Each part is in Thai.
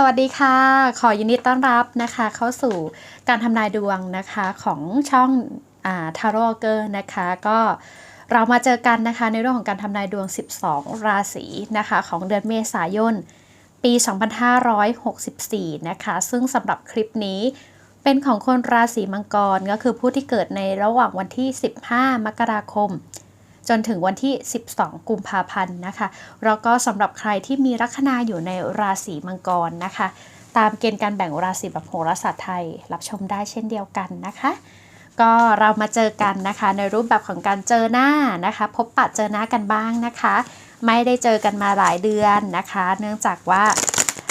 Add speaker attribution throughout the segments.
Speaker 1: สวัสดีค่ะ ขอยินดีต้อนรับนะคะ เข้าสู่การทำนายดวงนะคะของช่องทาร์โรเกอร์นะคะ ก็เรามาเจอกันนะคะในเรื่องของการทำนายดวง 12 ราศีนะคะ ของเดือนเมษายน ปี 2564 นะคะ ซึ่งสำหรับคลิปนี้เป็นของคนราศีมังกรก็คือผู้ที่เกิดในระหว่างวันที่ 15 มกราคม จนถึงวันที่ 12 กุมภาพันธ์นะคะแล้วก็สำหรับใครที่มีลัคนาอยู่ในราศีมังกรนะคะ ตามเกณฑ์การแบ่งราศีแบบโหราศาสตร์ไทย รับชมได้เช่นเดียวกันนะคะก็เรามาเจอกันนะคะในรูปแบบของการเจอหน้านะคะ พบปะเจอหน้ากันบ้างนะคะ ไม่ได้เจอกันมาหลายเดือนนะคะ เนื่องจากว่า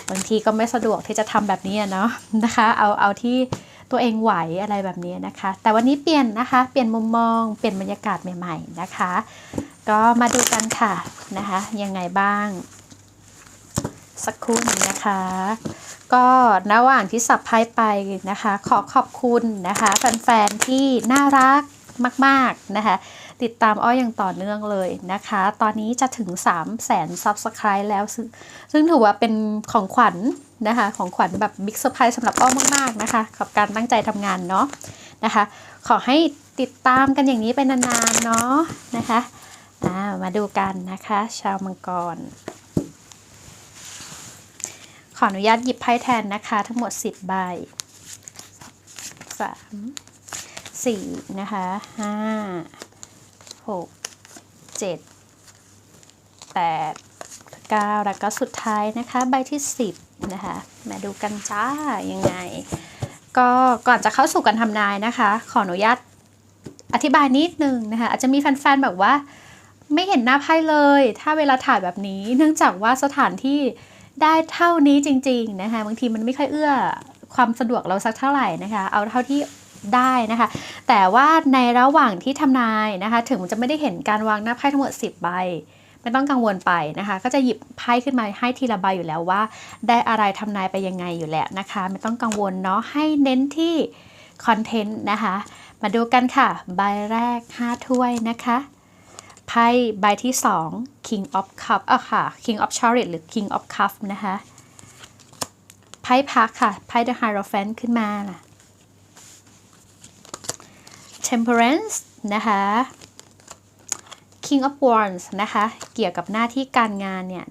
Speaker 1: บางทีก็ไม่สะดวกที่จะทำแบบนี้เนาะนะคะ เอาเอาที่ ตัวเองไหวอะไรแบบนี้นะคะ แต่วันนี้เปลี่ยนนะคะ เปลี่ยนมุมมอง เปลี่ยนบรรยากาศใหม่ ๆ นะคะ ก็มาดูกันค่ะนะคะ ยังไงบ้าง สักครู่นึงนะคะ ก็ระหว่างที่สับไพ่ไปนะคะ ขอขอบคุณนะคะแฟนๆที่น่ารักมาก ๆ นะคะ ติดตามอ้อยอย่างต่อเนื่องเลยนะคะ ตอนนี้จะถึง 3 0 0แสนซับสไคร b e แล้วซซึ่งถือว่าเป็นของขวัญ นะคะ ของขวัญแบบบิ๊กเซอร์ไพรส์สำหรับอ้อมากๆนะคะกับการตั้งใจทำงานเนาะนะคะ ขอให้ติดตามกันอย่างนี้ไปนานๆเนาะนะคะามาดูกันนะคะ ชาวมังกร ขออนุญาตหยิบไพ่แทนนะคะ ทั้งหมด 10 ใบ 3 4 นะคะ 5 6 7 8 9 แล้วก็สุดท้ายนะคะ ใบที่ 10 นะคะ มาดูกันจ้ายังไง ก็ก่อนจะเข้าสู่การทำนายนะคะ ขออนุญาตอธิบายนิดนึงนะคะ อาจจะมีแฟนๆแบบว่า ไม่เห็นหน้าไพ่เลย ถ้าเวลาถ่ายแบบนี้ เนื่องจากว่าสถานที่ได้เท่านี้จริง ๆนะคะ บางทีมันไม่ค่อยเอื้อความสะดวกเราสักเท่าไหร่นะคะ เอาเท่าที่ได้นะคะ แต่ว่าในระหว่างที่ทำนายนะคะ ถึงจะไม่ได้เห็นการวางหน้าไพ่ทั้งหมด 10 ใบ ไม่ต้องกังวลไปนะคะ ก็จะหยิบไพ่ขึ้นมาให้ทีละใบอยู่แล้วว่า ได้อะไรทำนายไปยังไงอยู่แล้วนะคะ ไม่ต้องกังวลเนาะให้เน้นที่คอนเทนต์นะคะ มาดูกันค่ะ ใบแรก 5 ถ้วยนะคะไพ่ใบที่ 2 King of Cup อะค่ะ King of Chariot หรือ King of Cup นะคะไพ่พักค่ะไพ่ The Hierophant ขึ้นมาล่ะ Temperance นะคะ King of Wands นะคะ เกี่ยวกับหน้าที่การงานเนี่ย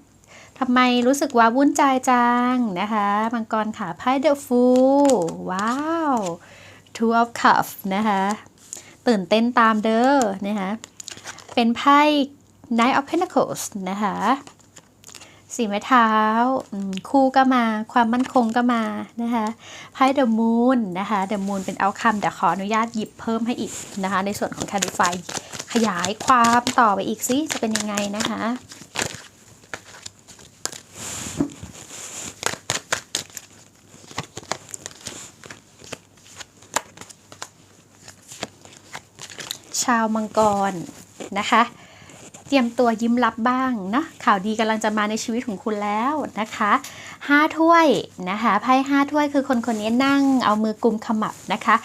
Speaker 1: ทำไมรู้สึกว่าวุ่นใจจังนะคะมังกรค่ะไพ่ The Fool ว้าว Two of Cups นะคะตื่นเต้นตามเด้อนะคะเป็นไพ่ Knight of Pentacles นะคะสีไม้เท้าคู่ก็มาความมั่นคงก็มานะคะไพ่ The Moon นะคะ The Moon เป็นเอาคำแต่ขออนุญาตหยิบเพิ่มให้อีกนะคะ ในส่วนของ Clarify ขย ยายความต่อไปอีกซิจะเป็นยังไงนะคะชาวมังกรนะคะ เตรียมตัวยิ้มรับบ้างนะข่าวดีกำลังจะมาในชีวิตของคุณแล้วนะคะห้าถ้วยนะคะไพ่ห้าถ้วยคือคนคนนี้นั่งเอามือกุมขมับนะคะ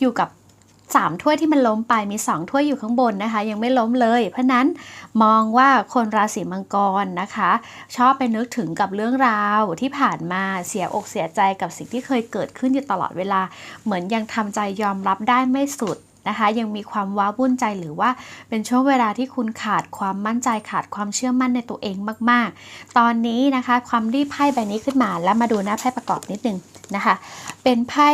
Speaker 1: อยู่กับ สามถ้วยที่มันล้มไปมีสองถ้วยอยู่ข้างบนนะคะ ยังไม่ล้มเลย เพราะนั้นมองว่าคนราศีมังกรนะคะ ชอบไปนึกถึงกับเรื่องราวที่ผ่านมาเสียอกเสียใจกับสิ่งที่เคยเกิดขึ้นอยู่ตลอดเวลา เหมือนยังทำใจยอมรับได้ไม่สุด นะคะ ยังมีความว้าวุ่นใจหรือว่าเป็นช่วงเวลาที่คุณขาดความมั่นใจขาดความเชื่อมั่นในตัวเองมาก ๆ ตอนนี้นะคะความรีบไพ่ใบนี้ขึ้นมาแล้วมาดูหน้าไพ่ประกอบนิดนึงนะคะ เป็นไพ่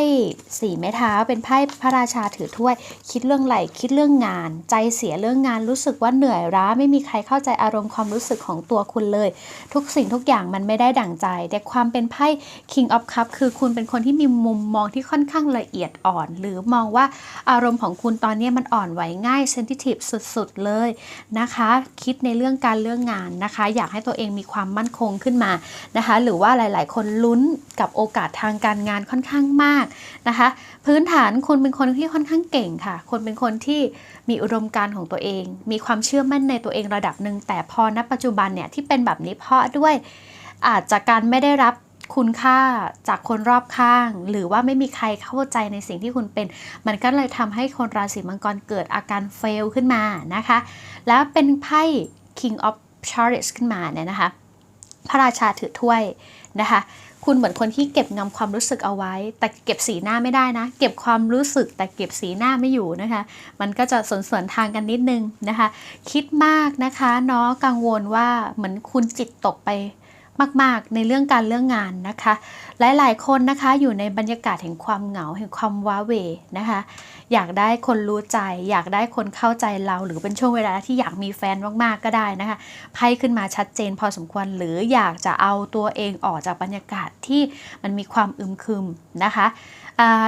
Speaker 1: สีไม้เท้า เป็นไพ่พระราชาถือถ้วย คิดเรื่องไหลคิดเรื่องงาน ใจเสียเรื่องงานรู้สึกว่าเหนื่อยล้าไม่มีใครเข้าใจอารมณ์ความรู้สึกของตัวคุณเลย ทุกสิ่งทุกอย่างมันไม่ได้ดั่งใจ แต่ความเป็นไพ่ King of Cup คือคุณเป็นคนที่มีมุมมองที่ค่อนข้างละเอียดอ่อน หรือมองว่าอารมณ์ของคุณตอนนี้มันอ่อนไหวง่ายเซนซิทีฟสุดๆเลยนะคะ คิดในเรื่องการเรื่องงานนะคะ อยากให้ตัวเองมีความมั่นคงขึ้นมานะคะ หรือว่าหลายๆ คนลุ้นกับโอกาสทางการงานค่อนข้างมากนะคะ พื้นฐานคุณเป็นคนที่ค่อนข้างเก่งค่ะคนเป็นคนที่มีอุดมการณ์ของตัวเอง มีความเชื่อมั่นในตัวเองระดับหนึ่งแต่พอณปัจจุบันเนี่ยที่เป็นแบบนี้เพราะด้วยอาจจะการไม่ได้รับ คุณค่าจากคนรอบข้าง หรือว่าไม่มีใครเข้าใจในสิ่งที่คุณเป็น มันก็เลยทำให้คนราศีมังกรเกิดอาการเฟลขึ้นมานะคะ แล้วเป็นไพ่ King of Chariot ขึ้นมาเนี่ยนะคะ พระราชาถือถ้วยนะคะคุณเหมือนคนที่เก็บงำความรู้สึกเอาไว้ แต่เก็บสีหน้าไม่ได้นะ เก็บความรู้สึกแต่เก็บสีหน้าไม่อยู่นะคะ มันก็จะสวนสวนทางกันนิดนึงนะคะ คิดมากนะคะเนาะกังวลว่าเหมือนคุณจิตตกไป มาก ๆ ในเรื่องการเรื่องงานนะคะ หลายๆ คนนะคะอยู่ในบรรยากาศแห่งความเหงาแห่งความว้าเวนะคะ อยากได้คนรู้ใจ อยากได้คนเข้าใจเรา หรือเป็นช่วงเวลาที่อยากมีแฟนมาก ๆ ก็ได้นะคะไพ่ขึ้นมาชัดเจนพอสมควร หรืออยากจะเอาตัวเองออกจากบรรยากาศที่มันมีความอึมครึมนะคะ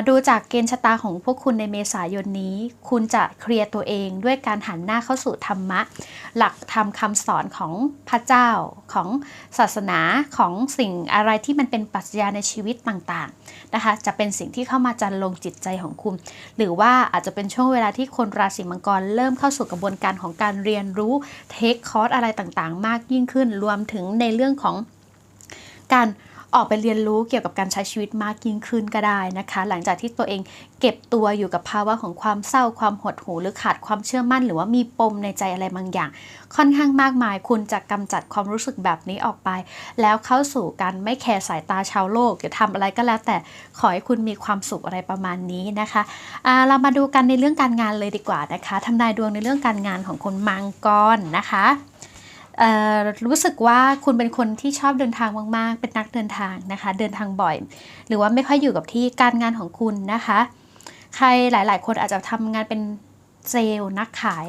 Speaker 1: ดูจากเกณฑ์ชะตาของพวกคุณในเมษายนนี้ คุณจะเคลียร์ตัวเองด้วยการหันหน้าเข้าสู่ธรรมะ หลักธรรมคำสอนของพระเจ้าของศาสนาของสิ่งอะไรที่มันเป็นปรัชญาในชีวิตต่างๆนะคะ จะเป็นสิ่งที่เข้ามาจันลงจิตใจของคุณ หรือว่าอาจจะเป็นช่วงเวลาที่คนราศีมังกรเริ่มเข้าสู่กระบวนการของการเรียนรู้เทคคอร์สอะไรต่างๆ มากยิ่งขึ้น รวมถึงในเรื่องของการ ออกไปเรียนรู้เกี่ยวกับการใช้ชีวิตมากยิ่งขึ้นก็ได้นะคะ หลังจากที่ตัวเองเก็บตัวอยู่กับภาวะของความเศร้าความหดหู่หรือขาดความเชื่อมั่น หรือว่ามีปมในใจอะไรบางอย่าง ค่อนข้างมากมาย คุณจะกำจัดความรู้สึกแบบนี้ออกไป แล้วเข้าสู่การไม่แคร์สายตาชาวโลกจะทำอะไรก็แล้ว แต่ขอให้คุณมีความสุขอะไรประมาณนี้นะคะะเรามาดูกันในเรื่องการงานเลยดีกว่านะคะทำนายดวงในเรื่องการงานของคนมังกรนะคะ รู้สึกว่าคุณเป็นคนที่ชอบเดินทางมากๆ เป็นนักเดินทางนะคะ เดินทางบ่อย หรือว่าไม่ค่อยอยู่กับที่การงานของคุณนะคะ ใครหลาย ๆ คนอาจจะทำงานเป็นเซลล์นักขาย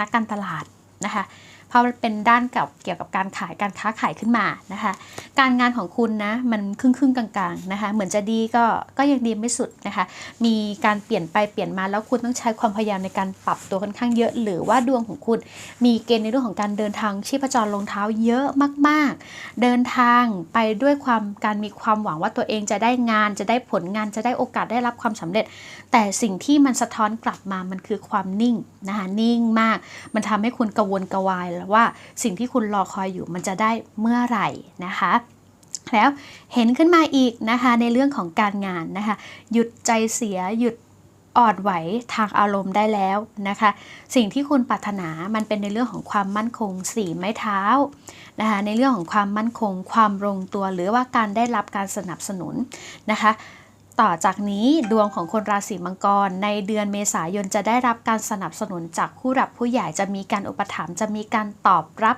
Speaker 1: นักการตลาดนะคะ ราะเป็นด้านกับเกี่ยวกับการขายการค้าขายขึ้นมานะคะ การงานของคุณนะมันครึ่งครึ่งกลางๆนะคะเหมือนจะดีก็ก็ยังดีไม่สุดนะคะมีการเปลี่ยนไปเปลี่ยนมาแล้วคุณต้องใช้ความพยายามในการปรับตัวค่อนข้างเยอะ หรือว่าดวงของคุณ มีเกณฑ์ในเรื่องของการเดินทางชีพจรลงเท้าเยอะมาก ๆ เดินทางไปด้วยความการมีความหวังว่าตัวเองจะได้งานจะได้ผลงานจะได้โอกาสได้รับความสำเร็จ แต่สิ่งที่มันสะท้อนกลับมามันคือความนิ่งนะคะนิ่งมาก มันทำให้คุณกังวลกวายว่ว่าสิ่งที่คุณรอคอยอยู่มันจะได้เมื่อไหร่นะคะแล้วเห็นขึ้นมาอีกนะคะในเรื่องของการงานนะคะ หยุดใจเสียหยุดอ่อนไหวทางอารมณ์ได้แล้วนะคะ สิ่งที่คุณปรารถนามันเป็นในเรื่องของความมั่นคงสี่ไม้เท้านะคะในเรื่องของความมั่นคง ความลงตัวหรือว่าการได้รับการสนับสนุนนะคะ ต่อจากนี้ดวงของคนราศีมังกร ในเดือนเมษายนจะได้รับการสนับสนุนจากผู้หลักผู้ใหญ่จะมีการอุปถัมภ์จะมีการตอบรับ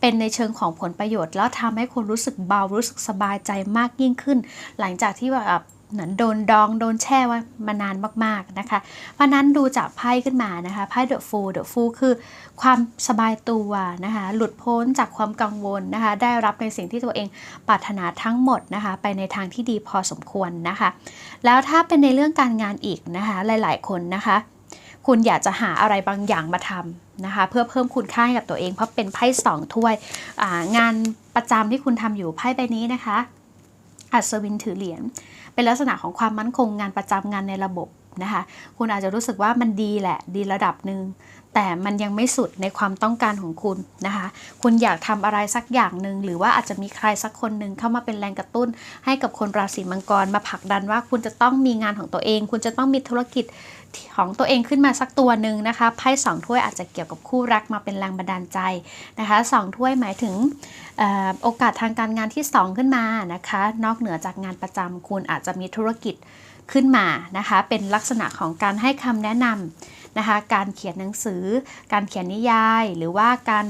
Speaker 1: เป็นในเชิงของผลประโยชน์ แล้วทำให้คุณรู้สึกเบารู้สึกสบายใจมากยิ่งขึ้น หลังจากที่แบบ เหมือนโดนดองโดนแช่ไว้มานานมากๆนะคะเพราะนั้นดูจากไพ่ขึ้นมานะคะไพ่เดอะฟูเดอะฟูคือความสบายตัวนะคะหลุดพ้นจากความกังวลนะคะได้รับในสิ่งที่ตัวเองปรารถนาทั้งหมดนะคะไปในทางที่ดีพอสมควรนะคะ แล้วถ้าเป็นในเรื่องการงานอีกนะคะหลายๆคนนะคะคุณอยากจะหาอะไรบางอย่างมาทำนะคะ เพื่อเพิ่มคุณค่าให้กับตัวเองเพราะเป็นไพ่สองถ้วยงานประจำที่คุณทำอยู่ไพ่ใบนี้นะคะ อัศวินถือเหรียญเป็นลักษณะของความมั่นคงงานประจำงานในระบบนะคะคุณอาจจะรู้สึกว่ามันดีแหละดีระดับหนึ่งแต่มันยังไม่สุดในความต้องการของคุณนะคะ คุณอยากทำอะไรสักอย่างหนึ่งหรือว่าอาจจะมีใครสักคนหนึ่งเข้ามาเป็นแรงกระตุ้น ให้กับคนราศีมังกรมาผลักดันว่าคุณจะต้องมีงานของตัวเอง คุณจะต้องมีธุรกิจ ของตัวเองขึ้นมาสักตัวหนึ่งนะคะไพ่สองถ้วยอาจจะเกี่ยวกับคู่รักมาเป็นแรงบันดาลใจนะคะสองถ้วยหมายถึงโอกาสทางการงานที่ 2 ขึ้นมานะคะ นอกเหนือจากงานประจำคุณอาจจะมีธุรกิจขึ้นมานะคะ เป็นลักษณะของการให้คำแนะนำนะคะการเขียนหนังสือ การเขียนนิยาย หรือว่าการ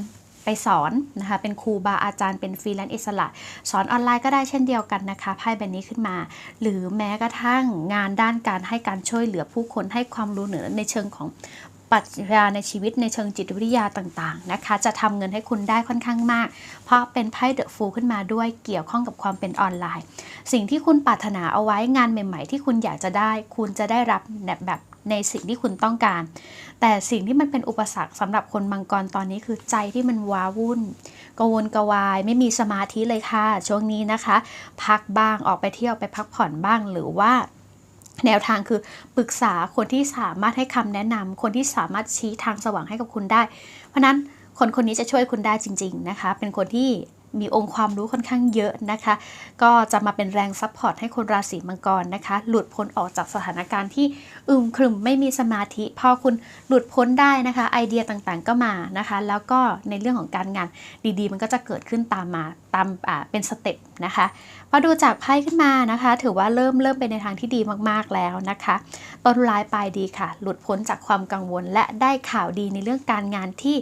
Speaker 1: ไปสอนนะคะเป็นครูบาอาจารย์เป็นฟรีแลนซ์อิสระ สอนออนไลน์ก็ได้เช่นเดียวกันนะคะไพ่ใบนี้ขึ้นมา หรือแม้กระทั่งงานด้านการให้การช่วยเหลือผู้คนให้ความรู้เหนือในเชิงของปรัชญาในชีวิตในเชิงจิตวิทยาต่างๆนะคะ จะทำเงินให้คุณได้ค่อนข้างมาก เพราะเป็นไพ่เดอะฟูขึ้นมาด้วยเกี่ยวข้องกับความเป็นออนไลน์ สิ่งที่คุณปรารถนาเอาไว้งานใหม่ ๆ ที่คุณอยากจะได้ คุณจะได้รับแบบ ในสิ่งที่คุณต้องการ แต่สิ่งที่มันเป็นอุปสรรคสำหรับคนมังกรตอนนี้คือใจที่มันว้าวุ่นกวนกวายไม่มีสมาธิเลยค่ะ ช่วงนี้นะคะ พักบ้างออกไปเที่ยวไปพักผ่อนบ้างหรือว่าแนวทางคือปรึกษาคนที่สามารถให้คำแนะนำคนที่สามารถชี้ทางสว่างให้กับคุณได้ เพราะนั้นคนคนนี้จะช่วยคุณได้จริง ๆนะคะ เป็นคนที่ มีองค์ความรู้ค่อนข้างเยอะนะคะ ก็จะมาเป็นแรงซัพพอร์ตให้คนราศีมังกรนะคะ หลุดพ้นออกจากสถานการณ์ที่อึมครึมไม่มีสมาธิ พอคุณหลุดพ้นได้นะคะ ไอเดียต่างๆก็มานะคะ แล้วก็ในเรื่องของการงานดีๆ มันก็จะเกิดขึ้นตามมาตามอ่าเป็นสเต็ปนะคะพอดูจากไพ่ขึ้นมานะคะ ถือว่าเริ่มเริ่มเป็นในทางที่ดีมากๆแล้วนะคะ ต้นร้ายปลายดีค่ะ หลุดพ้นจากความกังวล และได้ข่าวดีในเรื่องการงานที่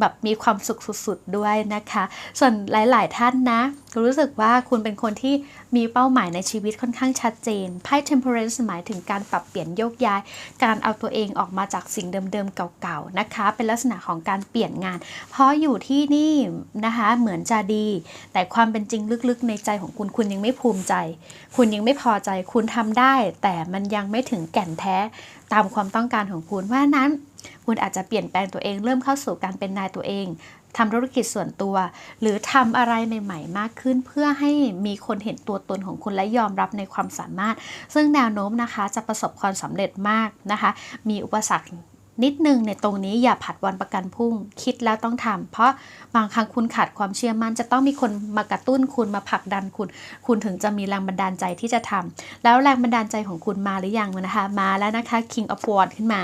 Speaker 1: แบบมีความสุขสุดๆด้วยนะคะ ส่วนหลาย ๆ ท่านนะ รู้สึกว่าคุณเป็นคนที่มีเป้าหมายในชีวิตค่อนข้างชัดเจนไพ่ temperance หมายถึงการปรับเปลี่ยนโยกย้าย การเอาตัวเองออกมาจากสิ่งเดิม ๆ เก่า ๆ นะคะ เป็นลักษณะของการเปลี่ยนงาน เพราะอยู่ที่นี่นะคะ เหมือนจะดี แต่ความเป็นจริงลึกๆ ในใจของคุณคุณยังไม่ภูมิใจ คุณยังไม่พอใจคุณทำได้ แต่มันยังไม่ถึงแก่นแท้ตามความต้องการของคุณเพราะนั้น คุณอาจจะเปลี่ยนแปลงตัวเองเริ่มเข้าสู่การเป็นนายตัวเองทำธุรกิจส่วนตัว หรือทำอะไรใหม่ๆ มากขึ้น เพื่อให้มีคนเห็นตัวตนของคุณและยอมรับในความสามารถ ซึ่งแนวโน้มนะคะจะประสบความสำเร็จมากนะคะ มีอุปสรรคนิดนึงในตรงนี้อย่าผัดวันประกันพรุ่ง คิดแล้วต้องทำเพราะบางครั้งคุณขาดความเชื่อมั่น จะต้องมีคนมากระตุ้นคุณมาผลักดันคุณ คุณถึงจะมีแรงบันดาลใจที่จะทำแล้วแรงบันดาลใจของคุณมาหรือยังนะคะ มาแล้วนะคะ King of Wands ขึ้นมา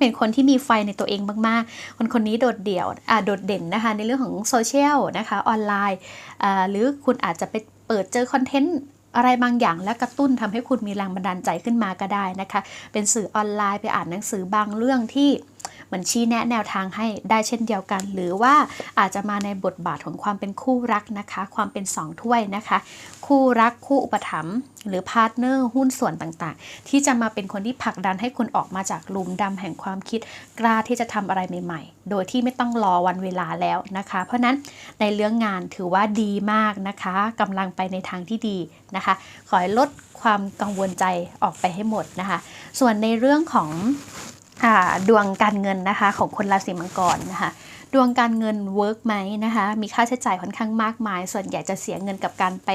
Speaker 1: เป็นคนที่มีไฟในตัวเองมากๆ คนคนนี้โดดเดี่ยวอ่าโดดเด่นนะคะ ในเรื่องของโซเชียลนะคะออนไลน์อ่าหรือคุณอาจจะไปเปิดเจอคอนเทนต์อะไรบางอย่างและกระตุ้นทำให้คุณมีแรงบันดาลใจขึ้นมาก็ได้นะคะ เป็นสื่อออนไลน์ไปอ่านหนังสือบางเรื่องที่ เหมือนชี้แนะแนวทางให้ได้เช่นเดียวกัน หรือว่าอาจจะมาในบทบาทของความเป็นคู่รักนะคะ ความเป็นสองถ้วยนะคะ คู่รักคู่อุปถัมภ์หรือพาร์ทเนอร์หุ้นส่วนต่างๆ ที่จะมาเป็นคนที่ผลักดันให้คุณออกมาจากหลุมดำแห่งความคิดกล้าที่จะทำอะไรใหม่ ๆ โดยที่ไม่ต้องรอวันเวลาแล้วนะคะ เพราะนั้นในเรื่องงานถือว่าดีมากนะคะกำลังไปในทางที่ดีนะคะ ขอให้ลดความกังวลใจออกไปให้หมดนะคะ ส่วนในเรื่องของ ดวงการเงินนะคะของคนราศีมังกรนะคะดวงการเงินเวิร์กไหมนะคะมีค่าใช้จ่ายค่อนข้างมากมาย ส่วนใหญ่จะเสียเงินกับการไป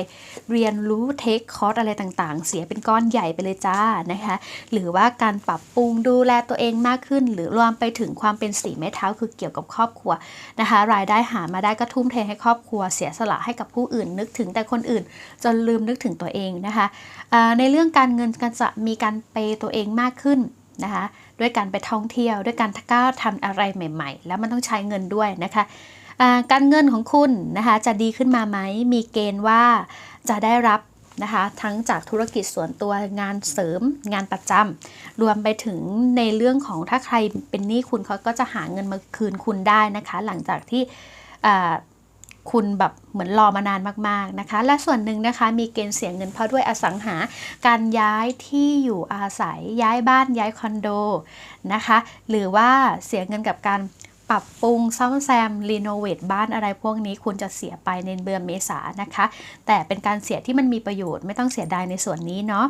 Speaker 1: เรียนรู้เทคคอร์สอะไรต่างๆ เสียเป็นก้อนใหญ่ไปเลยจ้านะคะหรือว่าการปรับปรุงดูแลตัวเองมากขึ้น หรือรวมไปถึงความเป็นสีไม้เท้าคือเกี่ยวกับครอบครัวนะคะรายได้หามาได้ก็ทุ่มเทให้ครอบครัวเสียสละให้กับผู้อื่น นึกถึงแต่คนอื่น จนลืมนึกถึงตัวเองนะคะในเรื่องการเงินก็จะมีการเปย์ตัวเองมากขึ้นนะคะ ด้วยการไปท่องเที่ยว ด้วยการก้าทำอะไรใหม่ ๆ แล้วมันต้องใช้เงินด้วยนะคะการเงินของคุณนะคะจะดีขึ้นมาไหมมีเกณฑ์ว่าจะได้รับนะคะทั้งจากธุรกิจส่วนตัวงานเสริมงานประจำรวมไปถึงในเรื่องของถ้าใครเป็นหนี้คุณเขาก็จะหาเงินมาคืนคุณได้นะคะ หลังจากที่ คุณแบบเหมือนรอมานานมากๆนะคะ และส่วนหนึ่งนะคะมีเกณฑ์เสียเงินเพราะด้วยอสังหา การย้ายที่อยู่อาศัยย้ายบ้านย้ายคอนโดนะคะ หรือว่าเสียเงินกับการปรับปรุงซ่อมแซมรีโนเวทบ้านอะไรพวกนี้คุณจะเสียไปในเดือนเมษานะคะ แต่เป็นการเสียที่มันมีประโยชน์ไม่ต้องเสียดายในส่วนนี้เนาะ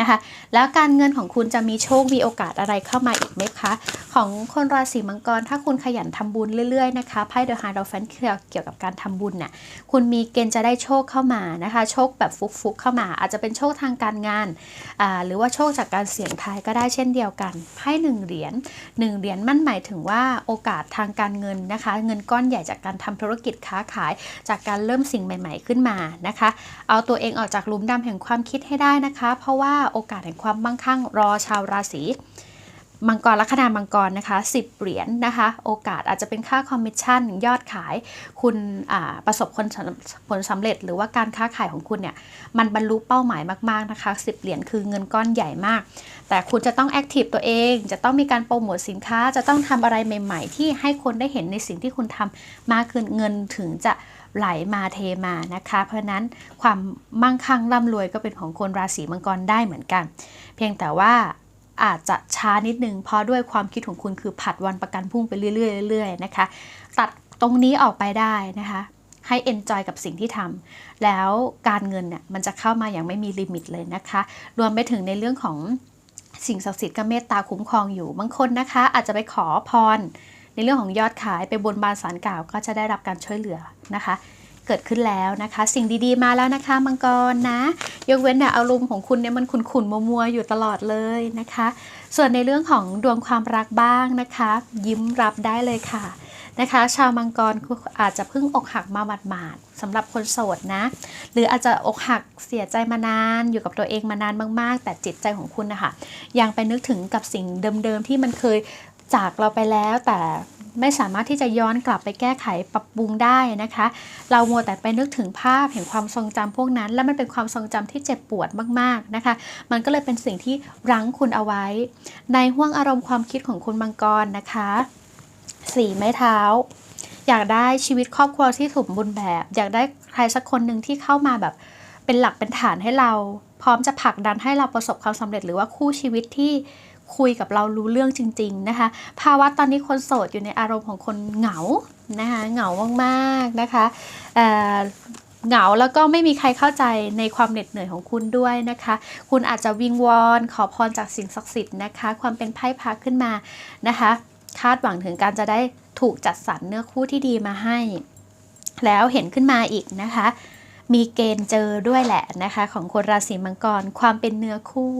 Speaker 1: นะคะ แล้วการเงินของคุณจะมีโชค มีโอกาสอะไรเข้ามาอีกไหมคะ ของคนราศีมังกร ถ้าคุณขยันทำบุญเรื่อยๆนะคะ ไพ่เดอะฮาร์ดอฟแฟนเกี่ยวกับการทำบุญน่ะคุณมีเกณฑ์จะได้โชคเข้ามานะคะ โชคแบบฟุกๆเข้ามา อาจจะเป็นโชคทางการงาน หรือว่าโชคจากการเสี่ยงทายก็ได้เช่นเดียวกัน ไพ่หนึ่งเหรียญหนึ่งเหรียญมันหมายถึงว่าโอกาสทางการเงินนะคะ เงินก้อนใหญ่จากการทำธุรกิจค้าขาย จากการเริ่มสิ่งใหม่ ๆขึ้นมานะคะ เอาตัวเองออกจากหลุมดำแห่งความคิดให้ได้นะคะ เพราะว่าโอกาสแห่งความมั่งคั่งรอชาวราศีมังกรลัคนามังกรนะคะ10 เหรียญนะคะ โอกาสอาจจะเป็นค่าคอมมิชชั่น ยอดขาย คุณประสบผลสำผลสำเร็จ หรือว่าการค้าขายของคุณเนี่ย มันบรรลุเป้าหมายมาก ๆ นะคะ 10 เหรียญคือเงินก้อนใหญ่มาก แต่คุณจะต้องแอคทีฟตัวเอง จะต้องมีการโปรโมทสินค้า จะต้องทำอะไรใหม่ ๆ ที่ให้คนได้เห็นในสิ่งที่คุณทำมากขึ้นเงินถึงจะ ไหลมาเทมานะคะ เพราะนั้นความมั่งคั่งร่ำรวยก็เป็นของคนราศีมังกรได้เหมือนกัน เพียงแต่ว่าอาจจะช้านิดนึง เพราะด้วยความคิดของคุณคือผัดวันประกันพรุ่งไปเรื่อยๆเรื่อยๆนะคะ ตัดตรงนี้ออกไปได้นะคะให้ enjoy กับสิ่งที่ทำแล้วการเงินเนี่ยมันจะเข้ามาอย่างไม่มีลิมิตเลยนะคะ รวมไปถึงในเรื่องของสิ่งศักดิ์สิทธิ์ก็เมตตาคุ้มครองอยู่บางคนนะคะ อาจจะไปขอพร ในเรื่องของยอดขายไปบนบานสารกล่าวก็จะได้รับการช่วยเหลือนะคะ เกิดขึ้นแล้วนะคะ สิ่งดีๆมาแล้วนะคะ มังกรนะ ยกเว้นเนี่ยอารมณ์ของคุณเนี่ยมันขุ่นๆมัวๆอยู่ตลอดเลยนะคะ ส่วนในเรื่องของดวงความรักบ้างนะคะ ยิ้มรับได้เลยค่ะนะคะชาวมังกรอาจจะเพิ่งอกหักมาหมาดๆสำหรับคนโสดนะ หรืออาจจะอกหักเสียใจมานานอยู่กับตัวเองมานานมาก ๆ แต่จิตใจของคุณนะคะยังไปนึกถึงกับสิ่งเดิมๆที่มันเคย จากเราไปแล้วแต่ไม่สามารถที่จะย้อนกลับไปแก้ไขปรับปรุงได้นะคะ เรามัวแต่ไปนึกถึงภาพแห่งความทรงจำพวกนั้น และมันเป็นความทรงจำที่เจ็บปวดมากๆนะคะ มันก็เลยเป็นสิ่งที่รั้งคุณเอาไว้ ในห่วงอารมณ์ความคิดของคุณมังกรนะคะสี่ไม้เท้า อยากได้ชีวิตครอบครัวที่สมบูรณ์แบบ อยากได้ใครสักคนหนึ่งที่เข้ามาแบบเป็นหลักเป็นฐานให้เรา พร้อมจะผลักดันให้เราประสบความสำเร็จหรือว่าคู่ชีวิตที่ คุยกับเรารู้เรื่องจริง ๆนะคะ ภาวะตอนนี้คนโสดอยู่ในอารมณ์ของคนเหงานะคะเหงามากๆนะคะเเหงาแล้วก็ไม่มีใครเข้าใจในความเหน็ดเหนื่อยของคุณด้วยนะคะ คุณอาจจะวิงวอนขอพรจากสิ่งศักดิ์สิทธิ์นะคะ ความเป็นไพ่พาขึ้นมานะคะ คาดหวังถึงการจะได้ถูกจัดสรรเนื้อคู่ที่ดีมาให้ แล้วเห็นขึ้นมาอีกนะคะ มีเกณฑ์เจอด้วยแหละนะคะ ของคนราศีมังกรความเป็นเนื้อคู่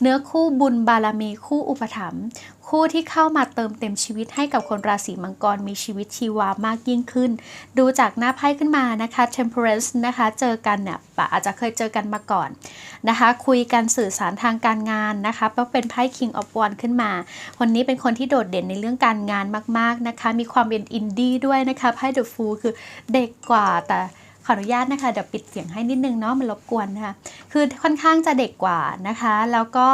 Speaker 1: เนื้อคู่บุญบารมีคู่อุปถัมภ์คู่ที่เข้ามาเติมเต็มชีวิตให้กับคนราศีมังกรมีชีวิตชีวามากยิ่งขึ้น ดูจากหน้าไพ่ขึ้นมานะคะ temperance นะคะ เจอกันเนี่ยปะอาจจะเคยเจอกันมาก่อนนะคะ คุยกันสื่อสารทางการงานนะคะเพราะเป็นไพ่ king of one ขึ้นมา คนนี้เป็นคนที่โดดเด่นในเรื่องการงานมาก ๆนะคะ มีความเป็นอินดี้ด้วยนะคะไพ่ the fool คือเด็กกว่าแต่ ออนุญาตนะคะเดี๋ยวปิดเสียงให้นิดนึงเนาะมันรบกวนนะคะคือค่อนข้างจะเด็กกว่านะคะ แล้วก็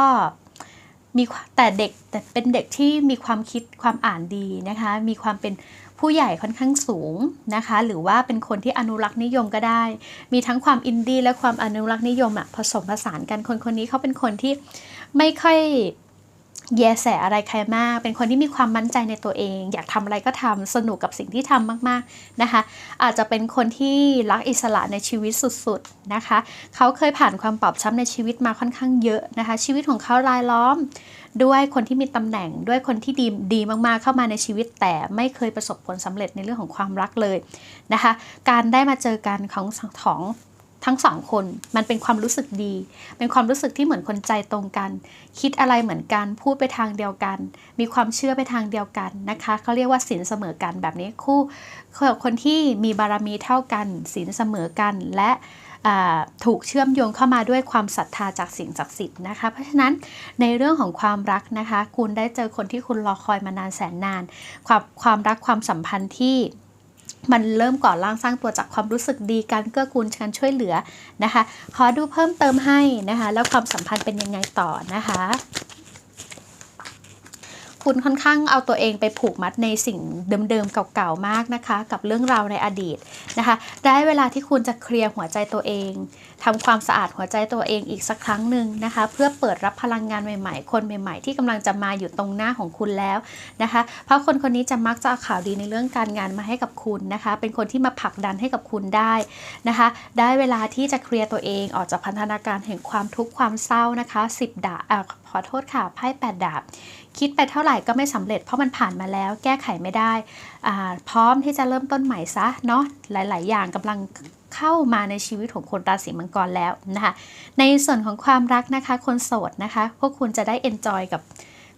Speaker 1: มีแต่เด็กแต่เป็นเด็กที่มีความคิดความอ่านดีนะคะ มีความเป็นผู้ใหญ่ค่อนข้างสูงนะคะ หรือว่าเป็นคนที่อนุรักษ์นิยมก็ได้ มีทั้งความอินดี้และความอนุรักษ์นิยมอะผสมผสานกันคนคนนี้เขาเป็นคนที่ไม่ค่อย แยแสอะไรใครมาก เป็นคนที่มีความมั่นใจในตัวเอง อยากทำอะไรก็ทำสนุกกับสิ่งที่ทำมากๆนะคะ อาจจะเป็นคนที่รักอิสระในชีวิตสุดๆนะคะ เขาเคยผ่านความปรับช้ำในชีวิตมาค่อนข้างเยอะนะคะ ชีวิตของเขารายล้อม ด้วยคนที่มีตำแหน่งด้วยคนที่ดีดีมากๆเข้ามาในชีวิต แต่ไม่เคยประสบผลสำเร็จในเรื่องของความรักเลยนะคะ การได้มาเจอกันของของ ทั้งสองคนมันเป็นความรู้สึกดี เป็นความรู้สึกที่เหมือนคนใจตรงกัน คิดอะไรเหมือนกัน พูดไปทางเดียวกัน มีความเชื่อไปทางเดียวกันนะคะเขาเรียกว่าศีลเสมอกันแบบนี้คู่คนที่มีบารมีเท่ากันศีลเสมอกันและถูกเชื่อมโยงเข้ามาด้วยความศรัทธาจากสิ่งศักดิ์สิทธิ์นะคะ เพราะฉะนั้นในเรื่องของความรักนะคะ คุณได้เจอคนที่คุณรอคอยมานานแสนนาน ความความรักความสัมพันธ์ที่ มันเริ่มก่อร่างสร้างตัวจากความรู้สึกดีการเกื้อกูลการช่วยเหลือนะคะ ขอดูเพิ่มเติมให้นะคะ แล้วความสัมพันธ์เป็นยังไงต่อนะคะ คุณค่อนข้างเอาตัวเองไปผูกมัดในสิ่งเดิมๆเก่าๆมากนะคะ กับเรื่องราวในอดีตนะคะ ได้เวลาที่คุณจะเคลียร์หัวใจตัวเองทำความสะอาดหัวใจตัวเองอีกสักครั้งหนึ่งนะคะ เพื่อเปิดรับพลังงานใหม่ๆ คนใหม่ ๆ ที่กำลังจะมาอยู่ตรงหน้าของคุณแล้วนะคะ เพราะคนคนนี้จะมักจะเอาข่าวดีในเรื่องการงานมาให้กับคุณนะคะ เป็นคนที่มาผลักดันให้กับคุณได้นะคะ ได้เวลาที่จะเคลียร์ตัวเองออกจากพันธนาการแห่งความทุกข์ความเศร้านะคะ 10 ดาบขอโทษค่ะไพ่แปดดาบ คิดไปเท่าไหร่ก็ไม่สำเร็จ เพราะมันผ่านมาแล้วแก้ไขไม่ได้พร้อมที่จะเริ่มต้นใหม่ซะเนาะหลาย ๆ อย่างกำลังเข้ามาในชีวิตของคนราศีมังกรแล้วนะคะในส่วนของความรักนะคะ คนโสดนะคะ พวกคุณจะได้เอนจอยกับ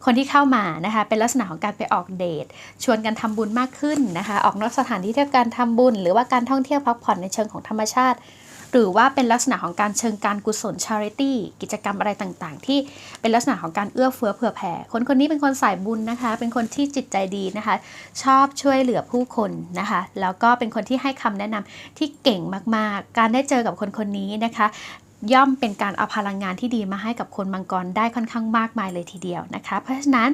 Speaker 1: คนที่เข้ามานะคะ เป็นลักษณะของการไปออกเดท ชวนกันทำบุญมากขึ้นนะคะ ออกนอกสถานที่เที่ยวการทำบุญ หรือว่าการท่องเที่ยวพักผ่อนในเชิงของธรรมชาติ หรือว่าเป็นลักษณะของการเชิงการกุศลชาริตี้กิจกรรมอะไรต่างๆ ที่เป็นลักษณะของการเอื้อเฟื้อเผื่อแผ่ คนคนนี้เป็นคนสายบุญนะคะ เป็นคนที่จิตใจดีนะคะ ชอบช่วยเหลือผู้คนนะคะ แล้วก็เป็นคนที่ให้คำแนะนำที่เก่งมากๆ การได้เจอกับคนคนนี้นะคะย่อมเป็นการเอาพลังงานที่ดีมาให้กับคนมังกรได้ค่อนข้างมากมายเลยทีเดียวนะคะ เพราะฉะนั้น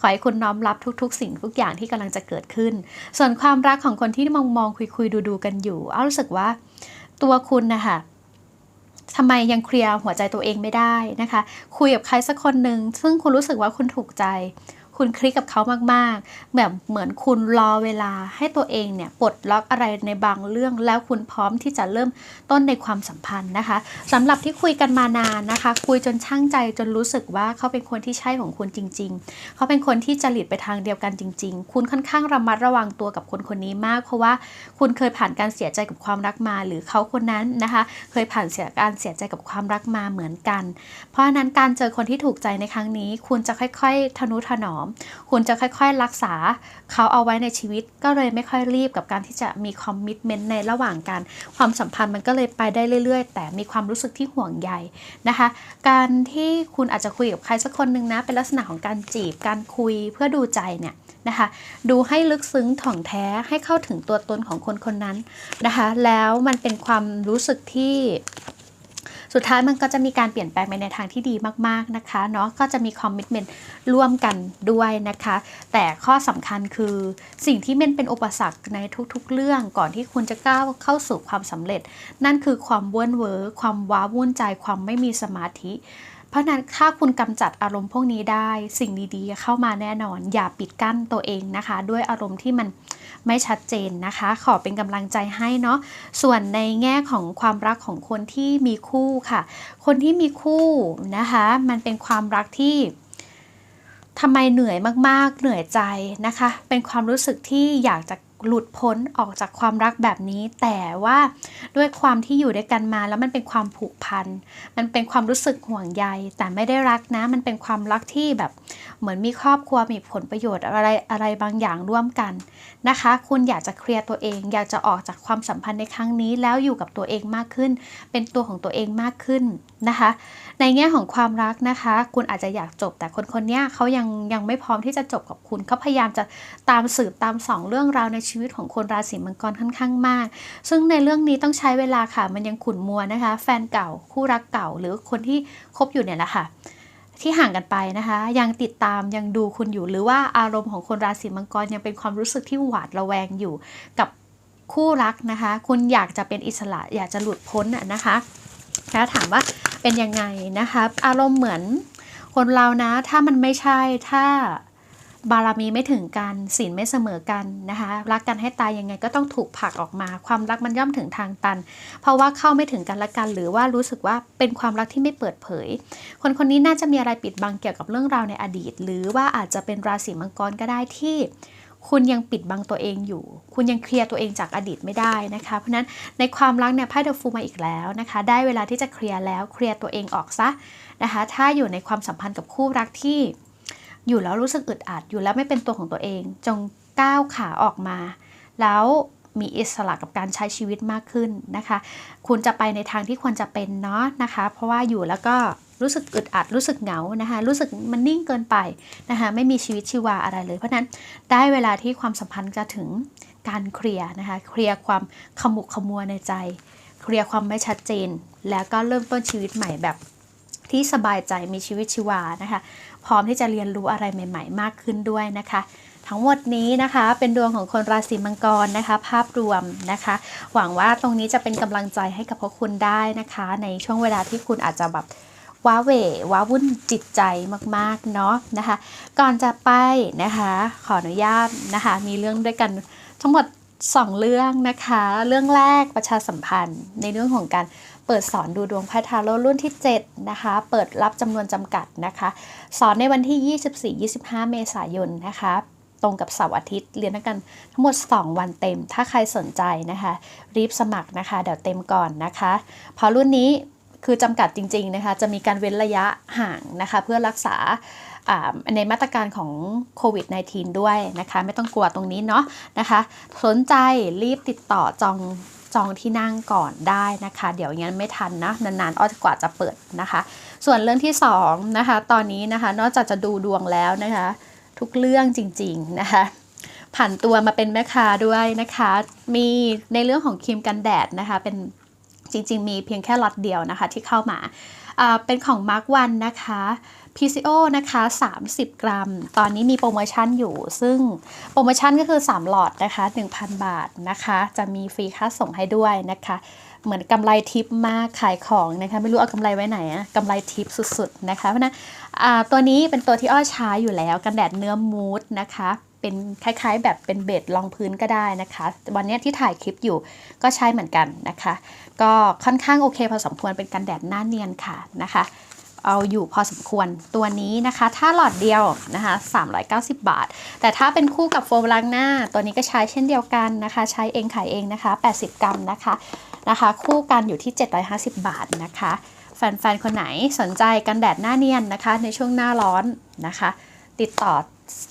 Speaker 1: ขอให้คุณน้อมรับทุก ๆ สิ่งทุกอย่างที่กำลังจะเกิดขึ้น ส่วนความรักของคนที่มองมองคุยคุยดูดูกันอยู่ เอารู้สึกว่า ตัวคุณนะคะทำไมยังเคลียร์หัวใจตัวเองไม่ได้นะคะ คุยกับใครสักคนหนึ่งซึ่งคุณรู้สึกว่าคุณถูกใจ คุณคลิกกับเขามากๆ แบบเหมือนคุณรอเวลาให้ตัวเองเนี่ยปลดล็อกอะไรในบางเรื่อง แล้วคุณพร้อมที่จะเริ่มต้นในความสัมพันธ์นะคะสำหรับที่คุยกันมานานนะคะ คุยจนช่างใจจนรู้สึกว่าเขาเป็นคนที่ใช่ของคุณจริง ๆ เขาเป็นคนที่จริตไปทางเดียวกันจริง ๆ คุณค่อนข้างระมัดระวังตัวกับคนคนนี้มาก เพราะว่าคุณเคยผ่านการเสียใจกับความรักมา หรือเขาคนนั้นนะคะ เคยผ่านเสียการเสียใจกับความรักมาเหมือนกัน เพราะฉะนั้นการเจอคนที่ถูกใจในครั้งนี้ คุณจะค่อย ๆ ทนุถนอมคุณจะค่อยๆรักษาเขาเอาไว้ในชีวิต ก็เลยไม่ค่อยรีบกับการที่จะมีคอมมิชเมนต์ในระหว่างการความสัมพันธ์มันก็เลยไปได้เรื่อย ๆ แต่มีความรู้สึกที่ห่วงใยนะคะ การที่คุณอาจจะคุยกับใครสักคนหนึ่งนะ เป็นลักษณะของการจีบการคุยเพื่อดูใจเนี่ยนะคะ ดูให้ลึกซึ้งถ่องแท้ให้เข้าถึงตัวตนของคนคนนั้นนะคะ แล้วมันเป็นความรู้สึกที่ สุดท้ายมันก็จะมีการเปลี่ยนแปลงไปในทางที่ดีมากๆนะคะเนาะก็จะมีคอมมิชเมนต์ร่วมกันด้วยนะคะ แต่ข้อสำคัญคือสิ่งที่มันเป็นอุปสรรคในทุกๆ เรื่องก่อนที่คุณจะก้าวเข้าสู่ความสำเร็จ นั่นคือความว้วนเวอร์ความว้าวุ่นใจความไม่มีสมาธิเพราะฉะนั้นถ้าคุณกำจัดอารมณ์พวกนี้ได้ สิ่งดีๆ เข้ามาแน่นอน อย่าปิดกั้นตัวเองนะคะ ด้วยอารมณ์ที่มัน ไม่ชัดเจนนะคะ ขอเป็นกำลังใจให้เนาะส่วนในแง่ของความรักของคนที่มีคู่ค่ะ คนที่มีคู่นะคะ มันเป็นความรักที่ทำไมเหนื่อยมากๆ เหนื่อยใจนะคะ เป็นความรู้สึกที่อยากจะหลุดพ้นออกจากความรักแบบนี้ แต่ว่าด้วยความที่อยู่ด้วยกันมา แล้วมันเป็นความผูกพัน มันเป็นความรู้สึกห่วงใย แต่ไม่ได้รักนะ มันเป็นความรักที่แบบ เหมือนมีครอบครัวมีผลประโยชน์อะไรอะไรบางอย่างร่วมกันนะคะ คุณอยากจะเคลียร์ตัวเอง อยากจะออกจากความสัมพันธ์ในครั้งนี้ แล้วอยู่กับตัวเองมากขึ้น เป็นตัวของตัวเองมากขึ้นนะคะ ในแง่ของความรักนะคะ คุณอาจจะอยากจบแต่คนคนนี้เขายังยังไม่พร้อมที่จะจบกับคุณเขาพยายามจะตามสืบตามสองเรื่องราวในชีวิตของคนราศีมังกรค่อนข้างมาก ซึ่งในเรื่องนี้ต้องใช้เวลาค่ะ มันยังขุ่นมัวนะคะ แฟนเก่าคู่รักเก่าหรือคนที่คบอยู่เนี่ยแหละค่ะ ที่ห่างกันไปนะคะ ยังติดตามยังดูคุณอยู่ หรือว่าอารมณ์ของคนราศีมังกรยังเป็นความรู้สึกที่หวาดระแวงอยู่กับคู่รักนะคะ คุณอยากจะเป็นอิสระอยากจะหลุดพ้นน่ะนะคะแล้วถามว่าเป็นยังไงนะคะ อารมณ์เหมือนคนเรานะ ถ้ามันไม่ใช่ถ้า บารมีไม่ถึงกันศีลไม่เสมอกันนะคะ รักกันให้ตายยังไงก็ต้องถูกผลักออกมา ความรักมันย่อมถึงทางตัน เพราะว่าเข้าไม่ถึงกันละกันหรือว่ารู้สึกว่าเป็นความรักที่ไม่เปิดเผย คนคนนี้น่าจะมีอะไรปิดบังเกี่ยวกับเรื่องราวในอดีต หรือว่าอาจจะเป็นราศีมังกรก็ได้ที่คุณยังปิดบังตัวเองอยู่ คุณยังเคลียร์ตัวเองจากอดีตไม่ได้นะคะ เพราะฉะนั้นในความรักเนี่ยไพ่เดอะฟูมาอีกแล้วนะคะ ได้เวลาที่จะเคลียร์แล้ว เคลียร์ตัวเองออกซะนะคะ ถ้าอยู่ในความสัมพันธ์กับคู่รักที่ อยู่แล้วรู้สึกอึดอัด อยู่แล้วไม่เป็นตัวของตัวเอง จงก้าวขาออกมา แล้วมีอิสระกับการใช้ชีวิตมากขึ้นนะคะ คุณจะไปในทางที่ควรจะเป็นเนาะนะคะ เพราะว่าอยู่แล้วก็รู้สึกอึดอัดรู้สึกเหงานะคะ รู้สึกมันนิ่งเกินไปนะคะไม่มีชีวิตชีวาอะไรเลย เพราะนั้นได้เวลาที่ความสัมพันธ์จะถึงการเคลียร์นะคะเคลียร์ความขมุกขมัวในใจ เคลียร์ความไม่ชัดเจน แล้วก็เริ่มต้นชีวิตใหม่แบบที่สบายใจมีชีวิตชีวานะคะ พร้อมที่จะเรียนรู้อะไรใหม่ ๆ มากขึ้นด้วยนะคะ ทั้งหมดนี้นะคะเป็นดวงของคนราศีมังกรนะคะ ภาพรวมนะคะ หวังว่าตรงนี้จะเป็นกำลังใจให้กับพวกคุณได้นะคะ ในช่วงเวลาที่คุณอาจจะแบบว้าเหวว้าวุ่นจิตใจมากๆเนาะนะคะ ก่อนจะไปนะคะ ขออนุญาตนะคะ มีเรื่องด้วยกันทั้งหมด 2 เรื่องนะคะ เรื่องแรกประชาสัมพันธ์ในเรื่องของการ เปิดสอนดูดวงไพ่ทาโร่รุ่นที่ 7 นะคะ เปิดรับจำนวนจำกัดนะคะ สอนในวันที่ 24-25 เมษายนนะคะ ตรงกับเสาร์อาทิตย์เรียนด้วยกันทั้งหมด 2 วันเต็ม ถ้าใครสนใจนะคะ รีบสมัครนะคะ เดี๋ยวเต็มก่อนนะคะเพราะรุ่นนี้คือจำกัดจริง ๆนะคะ จะมีการเว้นระยะห่างนะคะ เพื่อรักษาในมาตรการของโควิด -19 ด้วยนะคะ ไม่ต้องกลัวตรงนี้เนาะนะคะ สนใจรีบติดต่อจอง จองที่นั่งก่อนได้นะคะ เดี๋ยวงั้นไม่ทันนะนานๆอ้อกว่าจะเปิดนะคะ ส่วนเรื่องที่2นะคะตอนนี้นะคะนอกจากจะดูดวงแล้วนะคะ ทุกเรื่องจริงๆนะคะผ่านตัวมาเป็นแม่ค้าด้วยนะคะ มีในเรื่องของครีมกันแดดนะคะ เป็นจริง ๆ มีเพียงแค่ล็อตเดียวนะคะ ที่เข้ามา เป็นของ Mark 1นะคะ PCO นะคะ 30 กรัม ตอนนี้มีโปรโมชั่นอยู่ ซึ่งโปรโมชั่นก็คือ 3 หลอดนะคะ 1,000 บาทนะคะ จะมีฟรีค่าส่งให้ด้วยนะคะ เหมือนกำไรทิปมากขายของนะคะ ไม่รู้เอากำไรไว้ไหนอะกำไรทิปสุดๆนะคะเพราะนั้นตัวนี้เป็นตัวที่อ้อใช้อยู่แล้ว กันแดดเนื้อมูดนะคะเป็นคล้ายๆ แบบเป็นเบดรองพื้นก็ได้นะคะ วันนี้ที่ถ่ายคลิปอยู่ก็ใช้เหมือนกันนะคะ ก็ค่อนข้างโอเคพอสมควรเป็นกันแดดหน้าเนียนค่ะนะคะ เอาอยู่พอสมควรตัวนี้นะคะ ถ้าหลอดเดียวนะคะ 390 บาท แต่ถ้าเป็นคู่กับโฟมล้างหน้า ตัวนี้ก็ใช้เช่นเดียวกันนะคะ ใช้เองขายเองนะคะ 80 กรัมนะคะนะคะ คู่กันอยู่ที่ 750 บาทนะคะแฟนๆ คนไหนสนใจกันแดดหน้าเนียนนะคะ ในช่วงหน้าร้อนนะคะ ติดต่อ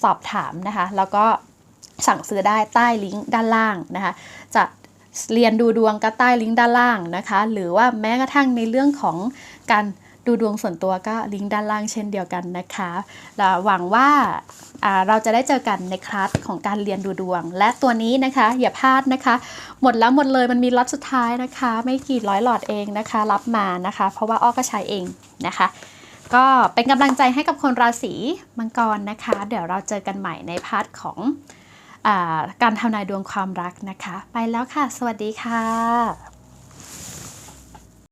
Speaker 1: สอบถามนะคะ แล้วก็สั่งซื้อได้ใต้ลิงก์ด้านล่างนะคะ จะ เรียนดูดวงก็ใต้ลิงก์ด้านล่างนะคะ หรือว่าแม้กระทั่งในเรื่องของการดูดวงส่วนตัวก็ลิงก์ด้านล่างเช่นเดียวกันนะคะลหวังว่าเราจะได้เจอกันในคลาสของการเรียนดูดวง และตัวนี้นะคะอย่าพลาดนะคะ หมดแล้วหมดเลยมันมีล็อตสุดท้ายนะคะ ไม่กี่ร้อยหลอดเองนะคะ รับมานะคะ เพราะว่าอ้อก็ใช้เองนะคะ ก็เป็นกำลังใจให้กับคนราศีมังกรนะคะ เดี๋ยวเราเจอกันใหม่ในพาร์ทของ การทำนายดวงความรักนะคะ ไปแล้วค่ะ สวัสดีค่ะ